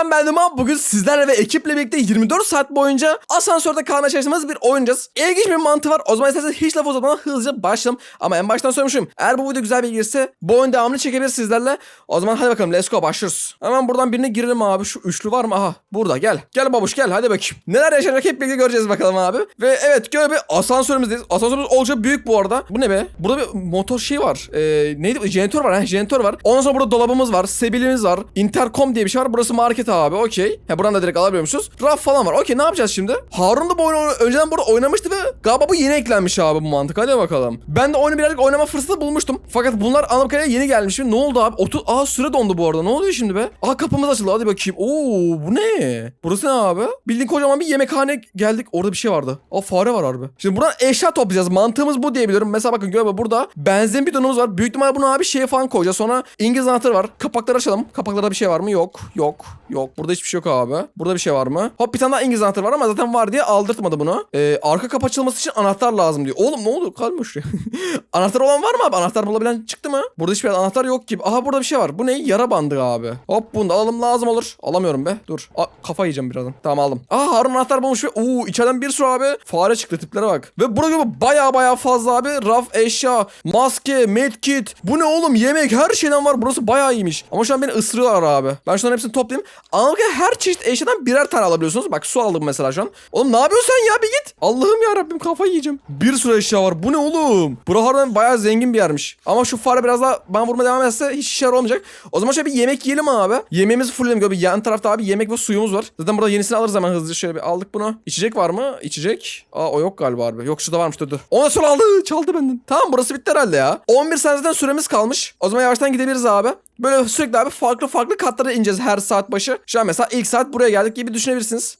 Eren bendim abi. Bugün sizlerle ve ekiple birlikte 24 saat boyunca asansörde kalmaya çalıştığımız bir oynayacağız. İlginç bir mantığı var. O zaman isterseniz hiç laf uzatmadan hızlıca başlayalım. Ama en baştan söylemişim. Eğer bu video güzel bir gelirse bu oyun devamını çekebiliriz sizlerle. O zaman hadi bakalım let's go başlıyoruz. Hemen buradan birine girelim abi. Şu üçlü var mı? Aha burada gel. Gel babuş gel hadi bakayım. Neler yaşanacak hep birlikte göreceğiz bakalım abi. Ve evet göre bir asansörümüzdeyiz. Asansörümüz oldukça büyük bu arada. Bu ne be? Burada bir motor şey var. Ee, neydi? Jeneratör var. He, jeneratör var. Ondan sonra burada dolabımız var. Sebilimiz var. Intercom diye bir şey var. Burası market abi. Okey. Ha buradan da direkt alabiliyormuşuz. Raf falan var. Okey ne yapacağız şimdi? Harun da bu oyunu önceden burada oynamıştı ve galiba bu yeni eklenmiş abi bu mantık. Hadi bakalım. Ben de oyunu birazcık oynama fırsatı bulmuştum. Fakat bunlar kadarıyla yeni gelmiş. Ne oldu abi? Otu Aa süre dondu bu arada. Ne oluyor şimdi be? Aa kapımız açıldı. Hadi bakayım. Oo bu ne? Burası ne abi? Bildiğin kocaman bir yemekhane geldik. Orada bir şey vardı. Aa fare var harbi. Şimdi buradan eşya toplayacağız. Mantığımız bu diyebilirim. Mesela bakın gör burada benzin bidonumuz var. Büyük ihtimalle bunu abi şeye falan koyacağız. Sonra İngiliz anahtarı var. Kapakları açalım. Kapaklarda bir şey var mı? Yok. Yok. Yok. Burada hiçbir şey yok abi. Burada bir şey var mı? Hop bir tane daha İngiliz anahtarı var ama zaten var diye aldırtmadı bunu. Ee, arka kapı açılması için anahtar lazım diyor. Oğlum ne? Kalma şuraya. anahtar olan var mı abi? Anahtar bulabilen çıktı mı? Burada hiçbir anahtar yok gibi. Aha burada bir şey var. Bu ne? Yara bandı abi. Hop bunu da alalım lazım olur. Alamıyorum be. Dur. Aa, kafa yiyeceğim birazdan. Tamam aldım. Aa Harun anahtar bulmuş ve uuu içeriden bir sürü abi fare çıktı tiplere bak. Ve burada baya baya fazla abi raf eşya, maske, medkit. Bu ne oğlum? Yemek her şeyden var. Burası baya iyiymiş. Ama şu an beni ısırıyorlar abi. Ben şunların hepsini toplayayım. Ama her çeşit eşyadan birer tane alabiliyorsunuz. Bak su aldım mesela şu an. Oğlum ne yapıyorsun sen ya bir git. Allah'ım ya Rabbim kafayı yiyeceğim. Bir sürü eşya var. Bu ne oğlum? Bura harbiden bayağı zengin bir yermiş. Ama şu fare biraz daha bana vurma devam etse hiç işe olmayacak. O zaman şöyle bir yemek yiyelim abi. Yemeğimizi fullleyelim. Böyle yan tarafta abi yemek ve suyumuz var. Zaten burada yenisini alırız hemen hızlıca şöyle bir aldık bunu. İçecek var mı? İçecek. Aa o yok galiba abi. Yok şurada varmış dur dur. Ona sonra aldı. Çaldı benden. Tamam burası bitti herhalde ya. 11 saniye zaten süremiz kalmış. O zaman yavaştan gidebiliriz abi. Böyle sürekli abi farklı farklı katlara ineceğiz her saat başı. Şu an mesela ilk saat buraya geldik gibi düşünebilirsiniz.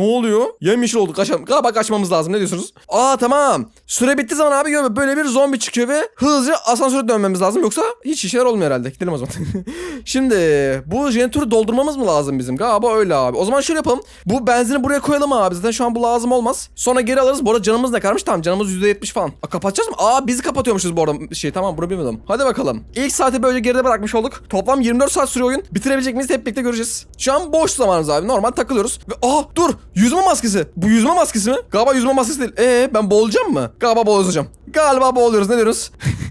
Ne oluyor? Yemyeşil olduk kaçalım. Galiba kaçmamız lazım ne diyorsunuz? Aa tamam. Süre bittiği zaman abi böyle bir zombi çıkıyor ve hızlıca asansöre dönmemiz lazım. Yoksa hiç işler olmuyor herhalde. Gidelim o zaman. Şimdi bu jeneratörü doldurmamız mı lazım bizim? Galiba öyle abi. O zaman şöyle yapalım. Bu benzini buraya koyalım abi. Zaten şu an bu lazım olmaz. Sonra geri alırız. Bu arada canımız ne karmış? Tamam canımız %70 falan. Aa, kapatacağız mı? Aa bizi kapatıyormuşuz bu arada. Şey tamam bunu bilmiyordum. Hadi bakalım. İlk saati böyle geride bırakmış olduk. Toplam 24 saat sürüyor oyun. Bitirebilecek miyiz hep birlikte göreceğiz. Şu an boş zamanımız abi. Normal takılıyoruz. Ve aa dur. Yüzme maskesi. Bu yüzme maskesi mi? Galiba yüzme maskesi değil. Ee ben boğulacağım mı? Galiba boğulacağım. Galiba boğuluyoruz. Ne diyorsunuz?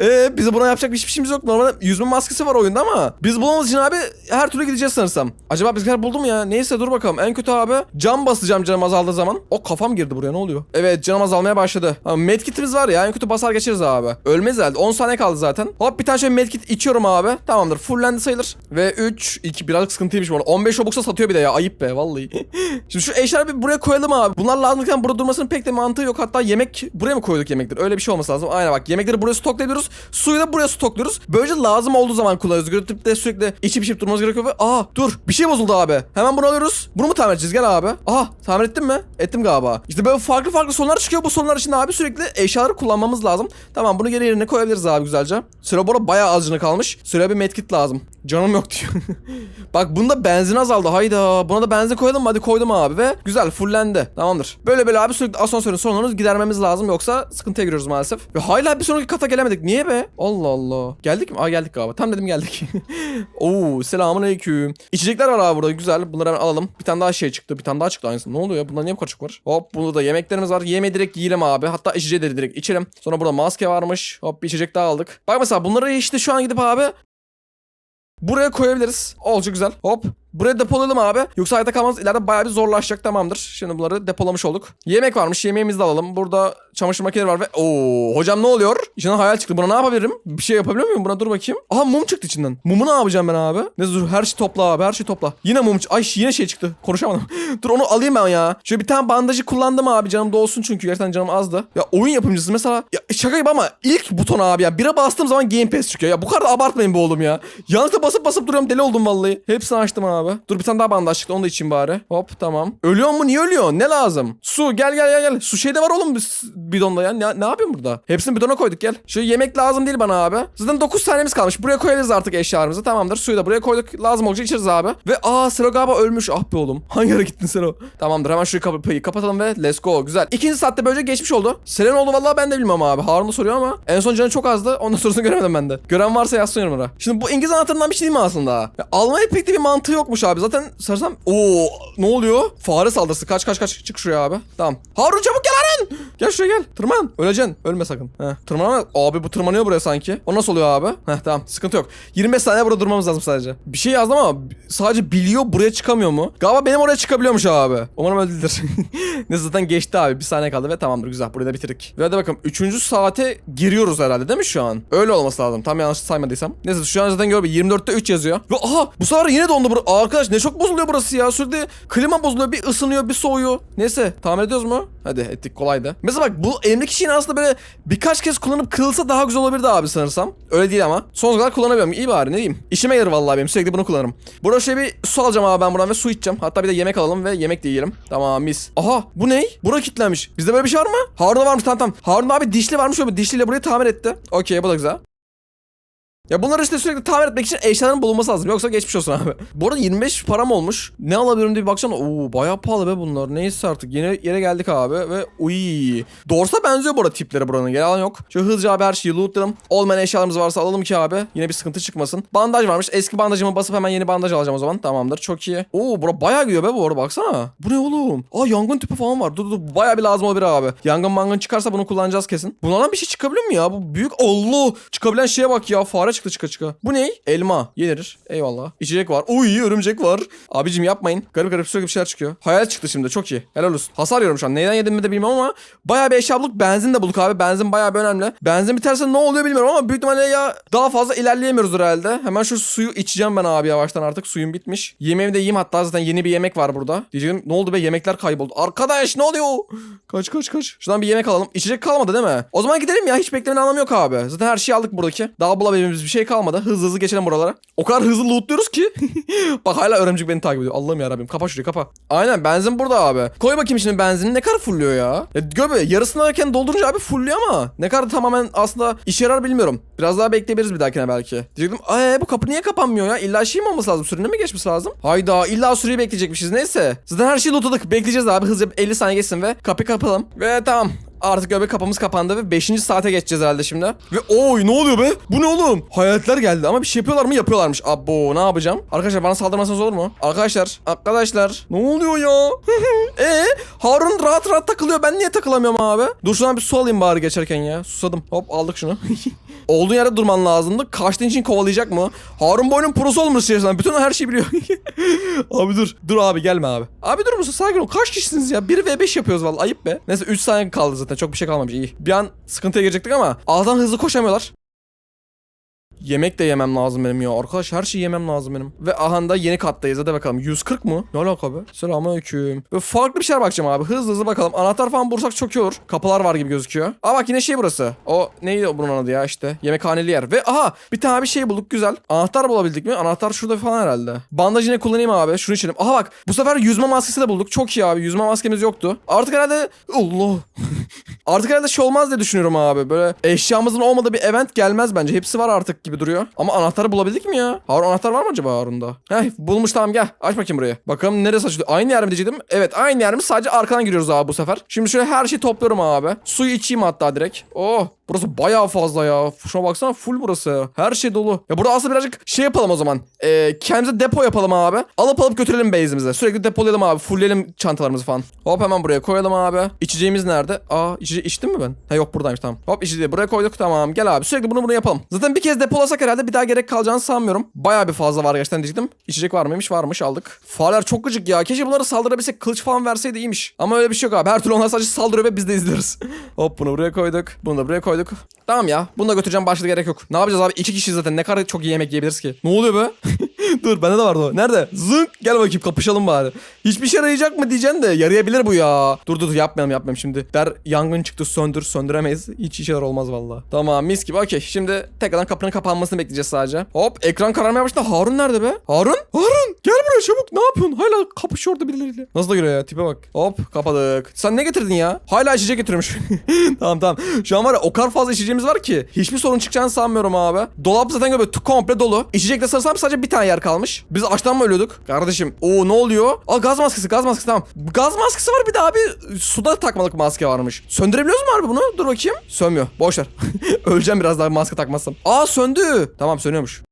Ee bize buna yapacak hiçbir şeyimiz yok. Normalde yüzme maskesi var oyunda ama biz bulmamız için abi her türlü gideceğiz sanırsam. Acaba bizimkiler buldu mu ya? Neyse dur bakalım. En kötü abi cam basacağım canım azaldığı zaman. O kafam girdi buraya ne oluyor? Evet canım azalmaya başladı. Ha, medkitimiz var ya en kötü basar geçeriz abi. Ölmez herhalde. 10 saniye kaldı zaten. Hop bir tane şöyle medkit içiyorum abi. Tamamdır. Fullendi sayılır. Ve 3, 2 birazcık sıkıntıymış bu arada. 15 Robux'a satıyor bir de ya. Ayıp be vallahi. Şimdi şu eşyaları bir buraya koyalım abi. Bunlar lazımken burada durmasının pek de mantığı yok. Hatta yemek buraya mı koyduk yemekleri? Öyle bir şey olması lazım. Aynen bak yemekleri buraya stoklayabiliyoruz. Suyu da buraya stokluyoruz. Böylece lazım olduğu zaman kullanıyoruz. Götürüp de sürekli içip içip durmamız gerekiyor ve aa dur bir şey bozuldu abi. Hemen bunu alıyoruz. Bunu mu tamir edeceğiz? Gel abi. Aha tamir ettin mi? Ettim galiba. İşte böyle farklı farklı sorunlar çıkıyor. Bu sorunlar için abi sürekli eşyaları kullanmamız lazım. Tamam bunu geri yerine koyabiliriz abi güzelce. Arada bayağı azcını kalmış. Süre bir medkit lazım. Canım yok diyor. Bak bunda benzin azaldı. Hayda. Buna da benzin koyalım mı? Hadi koydum abi ve güzel fullendi. Tamamdır. Böyle böyle abi sürekli asansörün sorunlarını gidermemiz lazım. Yoksa sıkıntıya giriyoruz maalesef. Ve hala bir sonraki kata gelemedik. Niye be? Allah Allah. Geldik mi? Aa geldik galiba. Tam dedim geldik. Oo selamun aleyküm. İçecekler var abi burada. Güzel. Bunları hemen alalım. Bir tane daha şey çıktı. Bir tane daha çıktı aynısı. Ne oluyor ya? Bunda niye bu kadar çok var? Hop burada da yemeklerimiz var. Yeme direkt yiyelim abi. Hatta içeceği direkt içelim. Sonra burada maske varmış. Hop bir içecek daha aldık. Bak mesela bunları işte şu an gidip abi Buraya koyabiliriz. Olacak güzel. Hop. Buraya depolayalım abi. Yoksa hayatta kalmamız ileride bayağı bir zorlaşacak tamamdır. Şimdi bunları depolamış olduk. Yemek varmış. Yemeğimizi de alalım. Burada çamaşır makineleri var ve... Oo hocam ne oluyor? İçinden hayal çıktı. Buna ne yapabilirim? Bir şey yapabiliyor muyum? Buna dur bakayım. Aha mum çıktı içinden. Mumu ne yapacağım ben abi? Ne dur her şey topla abi. Her şey topla. Yine mum Ay yine şey çıktı. Konuşamadım. dur onu alayım ben ya. Şöyle bir tane bandajı kullandım abi. Canım da olsun çünkü gerçekten canım azdı. Ya oyun yapımcısı mesela. Ya şaka gibi ama ilk buton abi ya. Bire bastığım zaman Game Pass çıkıyor. Ya bu kadar abartmayın be oğlum ya. Yanlışlıkla basıp basıp duruyorum. Deli oldum vallahi. Hepsini açtım abi. Abi. Dur bir tane daha bandaj çıktı onu da içeyim bari. Hop tamam. Ölüyor mu? Niye ölüyor? Ne lazım? Su gel gel gel gel. Su şeyde var oğlum bidonda ya. Ne, ne yapıyorsun burada? Hepsini bidona koyduk gel. Şu yemek lazım değil bana abi. Zaten 9 tanemiz kalmış. Buraya koyarız artık eşyalarımızı. Tamamdır. Suyu da buraya koyduk. Lazım olacak içeriz abi. Ve aa Sero galiba ölmüş. Ah be oğlum. Hangi yere gittin Sero? Tamamdır. Hemen şurayı kapıyı kapatalım ve let's go. Güzel. İkinci saatte böylece geçmiş oldu. Seren oldu vallahi ben de bilmem abi. Harun da soruyor ama en son canı çok azdı. Ondan sonrasını göremedim ben de. Gören varsa yazsın yorumlara. Şimdi bu İngiliz anahtarından bir şey değil mi aslında? Ya, almaya pek de bir mantığı yokmuş abi. Zaten sarsam... Oo ne oluyor? Fare saldırısı. Kaç kaç kaç. Çık şuraya abi. Tamam. Harun çabuk gel Harun. Gel şuraya gel. Tırman. Öleceksin. Ölme sakın. Heh. Tırmanama. Abi bu tırmanıyor buraya sanki. O nasıl oluyor abi? Heh tamam. Sıkıntı yok. 25 saniye burada durmamız lazım sadece. Bir şey yazdım ama sadece biliyor buraya çıkamıyor mu? Galiba benim oraya çıkabiliyormuş abi. Umarım öyle değildir. ne zaten geçti abi. Bir saniye kaldı ve tamamdır. Güzel. Burayı da bitirdik. Ve hadi bakalım. Üçüncü saate giriyoruz herhalde değil mi şu an? Öyle olması lazım. Tam yanlış saymadıysam. Neyse şu an zaten gör. 24'te 3 yazıyor. Ve aha bu sefer yine dondu burası. Aa, Arkadaş ne çok bozuluyor burası ya. Sürekli klima bozuluyor. Bir ısınıyor bir soğuyor. Neyse tamir ediyoruz mu? Hadi ettik kolaydı. Mesela bak bu elimdeki şeyin aslında böyle birkaç kez kullanıp kırılsa daha güzel olabilirdi abi sanırsam. Öyle değil ama. Sonsuza kadar kullanamıyorum. İyi bari ne diyeyim. İşime yarar vallahi benim. Sürekli bunu kullanırım. Burada şöyle bir su alacağım abi ben buradan ve su içeceğim. Hatta bir de yemek alalım ve yemek de yiyelim. Tamam mis. Aha bu ne? Bura kilitlenmiş. Bizde böyle bir şey var mı? Harun'da varmış tamam tamam. Harun abi dişli varmış öyle dişliyle burayı tamir etti. Okey bu da güzel. Ya bunları işte sürekli tamir etmek için eşyaların bulunması lazım. Yoksa geçmiş olsun abi. Bu arada 25 param olmuş. Ne alabilirim diye bir baksana. Oo bayağı pahalı be bunlar. Neyse artık. Yeni yere geldik abi ve uy. Dorsa benziyor bu arada tipleri buranın. Yalan yok. Şöyle hızlıca abi her şeyi lootlayalım. Olmayan eşyalarımız varsa alalım ki abi. Yine bir sıkıntı çıkmasın. Bandaj varmış. Eski bandajımı basıp hemen yeni bandaj alacağım o zaman. Tamamdır. Çok iyi. Oo bura bayağı gidiyor be bu arada baksana. Bu ne oğlum? Aa yangın tüpü falan var. Dur dur bayağı bir lazım olabilir abi. Yangın mangın çıkarsa bunu kullanacağız kesin. Bunlardan bir şey çıkabilir mi ya? Bu büyük Allah. Çıkabilen şeye bak ya. Fare çıktı çıka çıka. Bu ne? Elma. Yenir. Eyvallah. İçecek var. Uy örümcek var. Abicim yapmayın. Garip garip sürekli bir şeyler çıkıyor. Hayal çıktı şimdi. Çok iyi. Helal olsun. Hasar yiyorum şu an. Neyden yedim mi de bilmem ama bayağı bir eşya bulduk. Benzin de bulduk abi. Benzin bayağı bir önemli. Benzin biterse ne oluyor bilmiyorum ama büyük ihtimalle ya daha fazla ilerleyemiyoruz herhalde. Hemen şu suyu içeceğim ben abi yavaştan artık. Suyum bitmiş. Yemeğimi de yiyeyim hatta zaten yeni bir yemek var burada. Diyeceğim ne oldu be yemekler kayboldu. Arkadaş ne oluyor? Kaç kaç kaç. Şuradan bir yemek alalım. İçecek kalmadı değil mi? O zaman gidelim ya. Hiç beklemenin anlamı yok abi. Zaten her şeyi aldık buradaki. Daha bulabileceğimiz bir şey kalmadı. Hızlı hızlı geçelim buralara. O kadar hızlı lootluyoruz ki. Bak hala örümcek beni takip ediyor. Allah'ım ya Kapa şurayı kapa. Aynen benzin burada abi. Koy bakayım şimdi benzini ne kadar fulluyor ya. ya göbe yarısını erken doldurunca abi fulluyor ama ne kadar tamamen aslında işe yarar bilmiyorum. Biraz daha bekleyebiliriz bir dahakine belki. Diyecektim ee, bu kapı niye kapanmıyor ya? İlla şey mi olması lazım? Sürenin mi geçmesi lazım? Hayda illa süreyi bekleyecekmişiz. Neyse. Zaten her şeyi lootladık. Bekleyeceğiz abi. Hızlıca 50 saniye geçsin ve kapıyı kapalım. Ve tamam. Artık göbek kapımız kapandı ve 5. saate geçeceğiz herhalde şimdi. Ve oy ne oluyor be? Bu ne oğlum? Hayaletler geldi ama bir şey yapıyorlar mı? Yapıyorlarmış. Abo ne yapacağım? Arkadaşlar bana saldırmasanız olur mu? Arkadaşlar. Arkadaşlar. Ne oluyor ya? e Harun rahat rahat takılıyor. Ben niye takılamıyorum abi? Dur şuradan bir su alayım bari geçerken ya. Susadım. Hop aldık şunu. Olduğun yerde durman lazımdı. Kaçtığın için kovalayacak mı? Harun boynun prosu olmuş içerisinden. Bütün her şeyi biliyor. abi dur. Dur abi gelme abi. Abi dur musun? Sakin ol. Kaç kişisiniz ya? 1 ve 5 yapıyoruz vallahi. Ayıp be. Neyse 3 saniye kaldı zaten. Çok bir şey kalmamış. İyi. Bir an sıkıntıya girecektik ama ağızdan hızlı koşamıyorlar. Yemek de yemem lazım benim ya. Arkadaş her şeyi yemem lazım benim. Ve ahanda yeni kattayız. Hadi bakalım. 140 mu? Ne alaka be? Selamünaleyküm. Ve farklı bir şeyler bakacağım abi. Hızlı hızlı bakalım. Anahtar falan bulursak çok iyi olur. Kapılar var gibi gözüküyor. Aa bak yine şey burası. O neydi bunun adı ya işte. Yemekhaneli yer. Ve aha bir tane bir şey bulduk güzel. Anahtar bulabildik mi? Anahtar şurada falan herhalde. Bandaj yine kullanayım abi. Şunu içelim. Aha bak bu sefer yüzme maskesi de bulduk. Çok iyi abi. Yüzme maskemiz yoktu. Artık herhalde Allah. artık herhalde şey olmaz diye düşünüyorum abi. Böyle eşyamızın olmadığı bir event gelmez bence. Hepsi var artık gibi duruyor. Ama anahtarı bulabildik mi ya? Harun anahtar var mı acaba Harun'da? Heh bulmuş tamam gel. Aç bakayım burayı. Bakalım neresi açılıyor? Aynı yer mi diyecektim? Evet aynı yer mi? Sadece arkadan giriyoruz abi bu sefer. Şimdi şöyle her şeyi topluyorum abi. Suyu içeyim hatta direkt. Oh Burası bayağı fazla ya. Şuna baksana full burası. Her şey dolu. Ya burada aslında birazcık şey yapalım o zaman. Ee, kendimize depo yapalım abi. Alıp alıp götürelim base'imize. Sürekli depolayalım abi. Fullleyelim çantalarımızı falan. Hop hemen buraya koyalım abi. İçeceğimiz nerede? Aa içece içtim mi ben? Ha yok buradaymış tamam. Hop içeceği buraya koyduk tamam. Gel abi sürekli bunu bunu yapalım. Zaten bir kez depolasak herhalde bir daha gerek kalacağını sanmıyorum. Bayağı bir fazla var gerçekten diyecektim. İçecek var mıymış? Varmış aldık. Fareler çok gıcık ya. Keşke bunları saldırabilsek. Kılıç falan verseydi iyiymiş. Ama öyle bir şey yok abi. Her türlü onlar sadece saldırıyor ve biz de izliyoruz. Hop bunu buraya koyduk. Bunu da buraya koyduk. Tamam ya. Bunu da götüreceğim başka gerek yok. Ne yapacağız abi? İki kişi zaten. Ne kadar çok iyi yemek yiyebiliriz ki? Ne oluyor be? Dur bende de vardı o. Nerede? Zınk. Gel bakayım kapışalım bari. Hiçbir şey yarayacak mı diyeceksin de yarayabilir bu ya. Dur dur dur, yapmayalım yapmayalım şimdi. Der yangın çıktı söndür söndüremeyiz. Hiç işe yarar olmaz valla. Tamam mis gibi okey. Şimdi tekrardan kapının kapanmasını bekleyeceğiz sadece. Hop ekran kararmaya başladı. Harun nerede be? Harun? Harun gel buraya çabuk. Ne yapıyorsun? Hala kapışıyor orada birileriyle. Nasıl da giriyor ya tipe bak. Hop kapadık. Sen ne getirdin ya? Hala içecek getirmiş. tamam tamam. Şu an var ya o kadar fazla içeceğimiz var ki. Hiçbir sorun çıkacağını sanmıyorum abi. Dolap zaten böyle komple dolu. İçecekte sanırsam sadece bir tane yer kalmış. Biz açtan mı ölüyorduk? Kardeşim. Oo ne oluyor? Aa gaz maskesi gaz maskesi tamam. Gaz maskesi var bir de abi suda takmalık maske varmış. Söndürebiliyoruz mu abi bunu? Dur bakayım. Sönmüyor. Boş ver. Öleceğim biraz daha maske takmazsam. Aa söndü. Tamam sönüyormuş.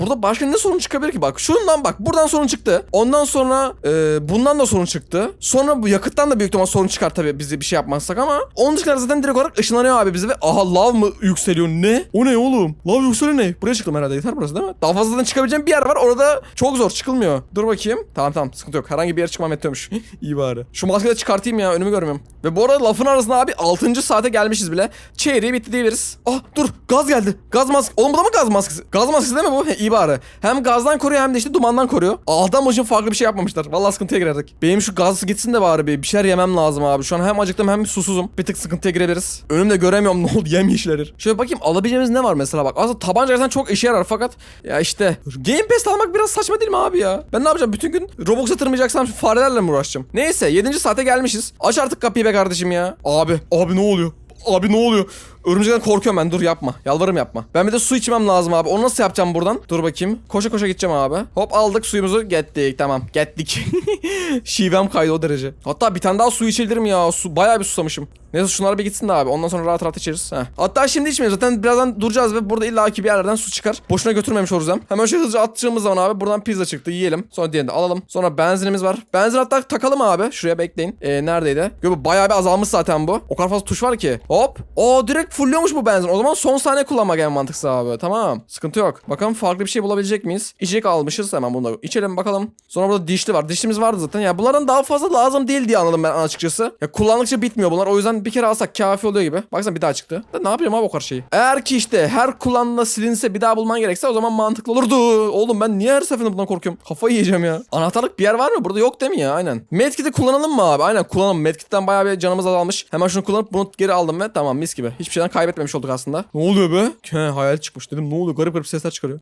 Burada başka ne sorun çıkabilir ki? Bak şundan bak buradan sorun çıktı. Ondan sonra e, bundan da sorun çıktı. Sonra bu yakıttan da büyük ihtimal sorun çıkar tabii bizi bir şey yapmazsak ama onun dışında zaten direkt olarak ışınlanıyor abi bize ve aha lav mı yükseliyor ne? O ne oğlum? Lav yükseliyor ne? Buraya çıktım herhalde yeter burası değil mi? Daha fazladan çıkabileceğim bir yer var orada çok zor çıkılmıyor. Dur bakayım. Tamam tamam sıkıntı yok. Herhangi bir yer çıkmam yetiyormuş. İyi bari. Şu maskeyi de çıkartayım ya önümü görmüyorum. Ve bu arada lafın arasında abi 6. saate gelmişiz bile. Çeyreği bitti diyebiliriz. Ah dur gaz geldi. Gaz maskesi. Oğlum bu da mı gaz maskesi? Gaz maskesi değil mi bu? İyi bari. Hem gazdan koruyor hem de işte dumandan koruyor. Aldan başın farklı bir şey yapmamışlar. Vallahi sıkıntıya girerdik. Benim şu gaz gitsin de bari bir, bir şeyler yemem lazım abi. Şu an hem acıktım hem susuzum. Bir tık sıkıntıya girebiliriz. Önümde göremiyorum ne oldu yemyeşilir. Şöyle bakayım alabileceğimiz ne var mesela bak. Aslında tabanca gerçekten çok işe yarar fakat ya işte Game Pass almak biraz saçma değil mi abi ya? Ben ne yapacağım? Bütün gün Roblox yatırmayacaksam şu farelerle mi uğraşacağım? Neyse 7. saate gelmişiz. Aç artık kapıyı be kardeşim ya. Abi, abi ne oluyor? Abi ne oluyor? Örümcekten korkuyorum ben dur yapma. Yalvarırım yapma. Ben bir de su içmem lazım abi. Onu nasıl yapacağım buradan? Dur bakayım. Koşa koşa gideceğim abi. Hop aldık suyumuzu. Gettik tamam. Gettik. Şivem kaydı o derece. Hatta bir tane daha su içebilirim ya. Su bayağı bir susamışım. Neyse şunlar bir gitsin de abi. Ondan sonra rahat rahat içeriz. Heh. Hatta şimdi içmeyiz. Zaten birazdan duracağız ve burada illaki bir yerlerden su çıkar. Boşuna götürmemiş oluruz hem. Hemen şöyle hızlıca attığımız zaman abi buradan pizza çıktı. Yiyelim. Sonra diğerini alalım. Sonra benzinimiz var. Benzin hatta takalım abi. Şuraya bekleyin. Ee, neredeydi? Bu bayağı bir azalmış zaten bu. O kadar fazla tuş var ki. Hop. O direkt fullüyormuş bu benzin. O zaman son saniye kullanmak en mantıklısı abi. Tamam. Sıkıntı yok. Bakalım farklı bir şey bulabilecek miyiz? İçecek almışız. Hemen bunu da içelim bakalım. Sonra burada dişli var. Dişlimiz vardı zaten. Ya bunların daha fazla lazım değil diye anladım ben açıkçası. Ya kullandıkça bitmiyor bunlar. O yüzden bir kere alsak kafi oluyor gibi. Baksana bir daha çıktı. Da ne yapayım abi o kadar şeyi. Eğer ki işte her kullanımda silinse bir daha bulman gerekse o zaman mantıklı olurdu. Oğlum ben niye her seferinde bundan korkuyorum? Kafayı yiyeceğim ya. Anahtarlık bir yer var mı? Burada yok değil mi ya? Aynen. Medkit'i kullanalım mı abi? Aynen kullanalım. Medkit'ten bayağı bir canımız azalmış. Hemen şunu kullanıp bunu geri aldım ve tamam mis gibi. Hiçbir kaybetmemiş olduk aslında. Ne oluyor be? He, hayal çıkmış dedim. Ne oluyor? Garip garip sesler çıkarıyor.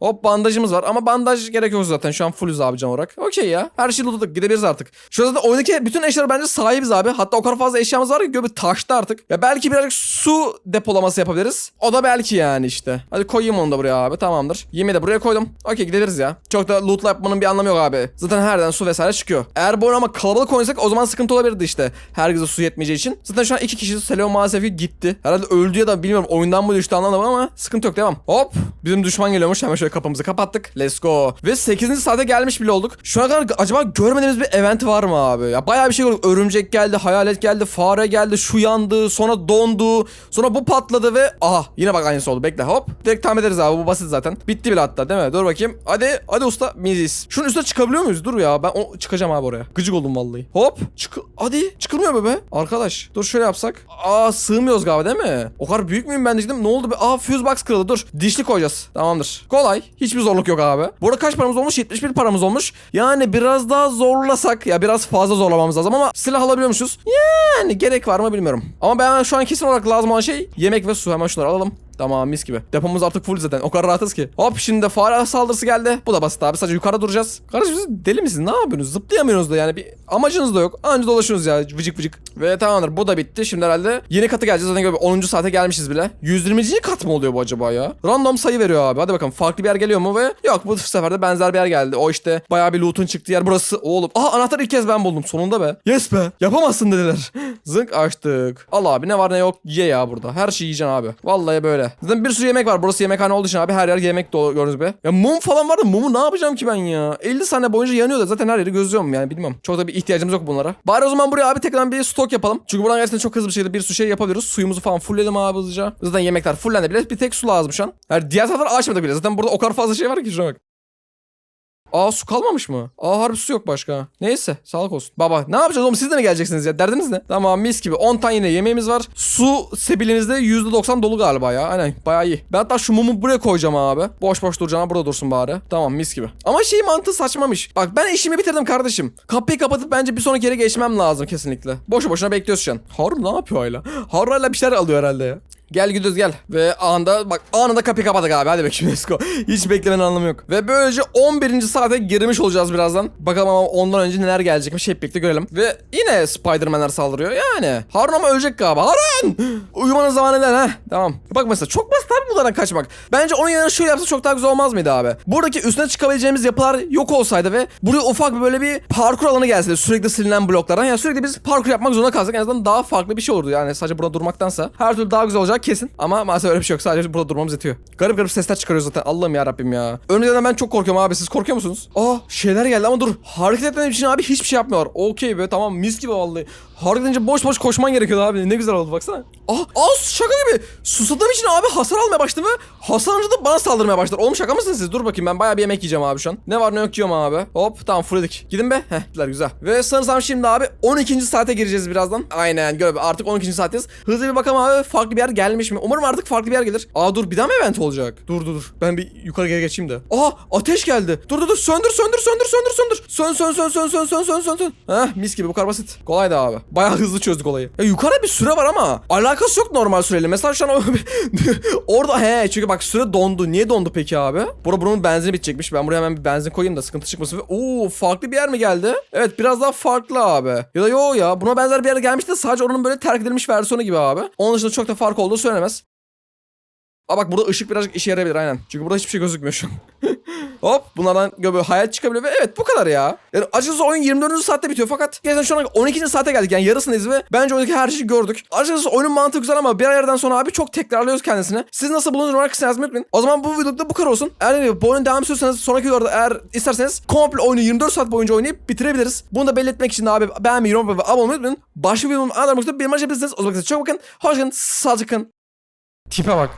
Hop bandajımız var ama bandaj gerek yok zaten şu an fullüz abi can olarak. Okey ya her şeyi lootladık gidebiliriz artık. Şurada da oyundaki bütün eşyalar bence sahibiz abi. Hatta o kadar fazla eşyamız var ki göbü taştı artık. Ya belki birazcık su depolaması yapabiliriz. O da belki yani işte. Hadi koyayım onu da buraya abi tamamdır. Yemeği de buraya koydum. Okey gidebiliriz ya. Çok da lootla yapmanın bir anlamı yok abi. Zaten her yerden su vesaire çıkıyor. Eğer bu oyunu ama kalabalık oynasak o zaman sıkıntı olabilirdi işte. Herkese su yetmeyeceği için. Zaten şu an iki kişi Selo maalesef gitti. Herhalde öldü ya da bilmiyorum oyundan mı düştü anlamadım ama sıkıntı yok devam. Hop bizim düşman geliyormuş hemen şöyle kapımızı kapattık. Let's go. Ve 8. saate gelmiş bile olduk. Şu ana kadar acaba görmediğimiz bir event var mı abi? Ya bayağı bir şey gördük. Örümcek geldi, hayalet geldi, fare geldi, şu yandı, sonra dondu, sonra bu patladı ve aha yine bak aynısı oldu. Bekle hop. Direkt tahmin ederiz abi bu basit zaten. Bitti bile hatta değil mi? Dur bakayım. Hadi hadi usta mizis. Şunun üstüne çıkabiliyor muyuz? Dur ya ben o çıkacağım abi oraya. Gıcık oldum vallahi. Hop. Çık hadi çıkılmıyor mu be? Arkadaş dur şöyle yapsak. Aa sığmıyoruz galiba değil mi? O kadar büyük müyüm ben de dedim. Ne oldu be? Aa fuse box kırıldı. Dur. Dişli koyacağız. Tamamdır. Kolay. Hiçbir zorluk yok abi. Bu arada kaç paramız olmuş? 71 paramız olmuş. Yani biraz daha zorlasak ya biraz fazla zorlamamız lazım ama silah alabiliyormuşuz. Yani gerek var mı bilmiyorum. Ama ben şu an kesin olarak lazım olan şey yemek ve su. Hemen şunları alalım. Tamam mis gibi. Depomuz artık full zaten. O kadar rahatız ki. Hop şimdi fare saldırısı geldi. Bu da basit abi. Sadece yukarıda duracağız. Kardeşim siz deli misiniz? Ne yapıyorsunuz? Zıplayamıyorsunuz da yani. Bir amacınız da yok. Anca dolaşıyorsunuz ya. Vıcık vıcık. Ve tamamdır. Bu da bitti. Şimdi herhalde yeni katı geleceğiz. Zaten 10. saate gelmişiz bile. 120. kat mı oluyor bu acaba ya? Random sayı veriyor abi. Hadi bakalım. Farklı bir yer geliyor mu? Ve yok bu sefer de benzer bir yer geldi. O işte bayağı bir loot'un çıktığı yer burası. Oğlum. Aha anahtarı ilk kez ben buldum. Sonunda be. Yes be. Yapamazsın dediler. Zınk açtık. Al abi ne var ne yok. Ye ya burada. Her şeyi yiyeceksin abi. Vallahi böyle. Zaten bir sürü yemek var. Burası yemekhane olduğu için abi her yer yemek dolu gördünüz be. Ya mum falan vardı. Mumu ne yapacağım ki ben ya? 50 saniye boyunca yanıyor da zaten her yeri gözlüyorum yani bilmiyorum. Çok da bir ihtiyacımız yok bunlara. Bari o zaman buraya abi tekrardan bir stok yapalım. Çünkü buradan gerçekten çok hızlı bir şekilde bir sürü şey yapabiliyoruz. Suyumuzu falan fullledim abi hızlıca. Zaten yemekler fullendi bile. Bir tek su lazım şu an. Yani diğer tarafları açmadık bile. Zaten burada o kadar fazla şey var ki şuna bak. Aa su kalmamış mı? Aa harbi su yok başka. Neyse sağlık olsun. Baba ne yapacağız oğlum siz de mi geleceksiniz ya? Derdiniz ne? Tamam mis gibi 10 tane yine yemeğimiz var. Su sebilimizde %90 dolu galiba ya. Aynen bayağı iyi. Ben hatta şu mumu buraya koyacağım abi. Boş boş duracağına burada dursun bari. Tamam mis gibi. Ama şey mantığı saçmamış. Bak ben işimi bitirdim kardeşim. Kapıyı kapatıp bence bir sonraki yere geçmem lazım kesinlikle. Boşu boşuna bekliyoruz şu an. Harun ne yapıyor hala? Harun hala bir şeyler alıyor herhalde ya. Gel gidiyoruz gel. Ve anında bak anında kapıyı kapadık abi. Hadi let's go. Hiç beklemenin anlamı yok. Ve böylece 11. saate girmiş olacağız birazdan. Bakalım ama ondan önce neler gelecekmiş hep birlikte görelim. Ve yine Spider-Man'ler saldırıyor yani. Harun ama ölecek galiba. Harun! Uyumanın zamanı değil ha. Tamam. Bak mesela çok basit abi bunlardan kaçmak. Bence onun yerine şöyle yapsa çok daha güzel olmaz mıydı abi? Buradaki üstüne çıkabileceğimiz yapılar yok olsaydı ve buraya ufak bir böyle bir parkur alanı gelseydi sürekli silinen bloklardan. Yani sürekli biz parkur yapmak zorunda kalsak en azından daha farklı bir şey olurdu. Yani sadece burada durmaktansa her türlü daha güzel olacak kesin. Ama maalesef öyle bir şey yok. Sadece burada durmamız yetiyor. Garip garip sesler çıkarıyor zaten. Allah'ım ya Rabbim ya. Önümden ben çok korkuyorum abi. Siz korkuyor musunuz? Aa şeyler geldi ama dur. Hareket etmediğim için abi hiçbir şey yapmıyorlar. Okey be tamam mis gibi vallahi. Hareket edince boş boş koşman gerekiyordu abi. Ne güzel oldu baksana. Aa, aa şaka gibi. Susadığım için abi hasar almaya başladım ve hasar da bana saldırmaya başladılar. Oğlum şaka mısınız siz? Dur bakayım ben bayağı bir yemek yiyeceğim abi şu an. Ne var ne yok yiyorum abi. Hop tamam fullledik. Gidin be. Heh güzel güzel. Ve sanırsam şimdi abi 12. saate gireceğiz birazdan. Aynen gör artık 12. saatteyiz. Hızlı bir bakalım abi farklı bir yer gelmiş mi? Umarım artık farklı bir yer gelir. Aa dur bir daha mı event olacak? Dur dur dur. Ben bir yukarı geri geçeyim de. Aa ateş geldi. Dur dur dur söndür söndür söndür söndür söndür. Sön sön sön sön sön sön sön sön sön. Heh mis gibi bu kadar basit. Kolaydı abi. Bayağı hızlı çözdük olayı. Ya yukarıda bir süre var ama alakası yok normal süreyle. Mesela şu an orada he çünkü bak süre dondu. Niye dondu peki abi? Bura bunun benzini bitecekmiş. Ben buraya hemen bir benzin koyayım da sıkıntı çıkmasın. Oo farklı bir yer mi geldi? Evet biraz daha farklı abi. Ya da yo ya buna benzer bir yer gelmişti de sadece onun böyle terk edilmiş versiyonu gibi abi. Onun dışında çok da fark olduğu söylenemez. Aa bak burada ışık birazcık işe yarayabilir aynen. Çünkü burada hiçbir şey gözükmüyor şu an. Hop bunlardan böyle hayat çıkabiliyor ve evet bu kadar ya. Yani açıkçası oyun 24. saatte bitiyor fakat gerçekten şu an 12. saate geldik yani yarısındayız ve bence oyundaki her şeyi gördük. Açıkçası oyunun mantığı güzel ama bir yerden sonra abi çok tekrarlıyoruz kendisini. Siz nasıl bulunur olarak kısmına yazmayı unutmayın. O zaman bu videoda bu kadar olsun. Eğer gibi bu oyunu devam istiyorsanız sonraki videolarda eğer isterseniz komple oyunu 24 saat boyunca oynayıp bitirebiliriz. Bunu da belli etmek için abi beğenmeyi, yorum ve abone olmayı unutmayın. Başka bir videonun anlatmak için benim açabilirsiniz. O zaman çok bakın. Hoşçakalın. Sağlıcakla kalın. Tipe bak.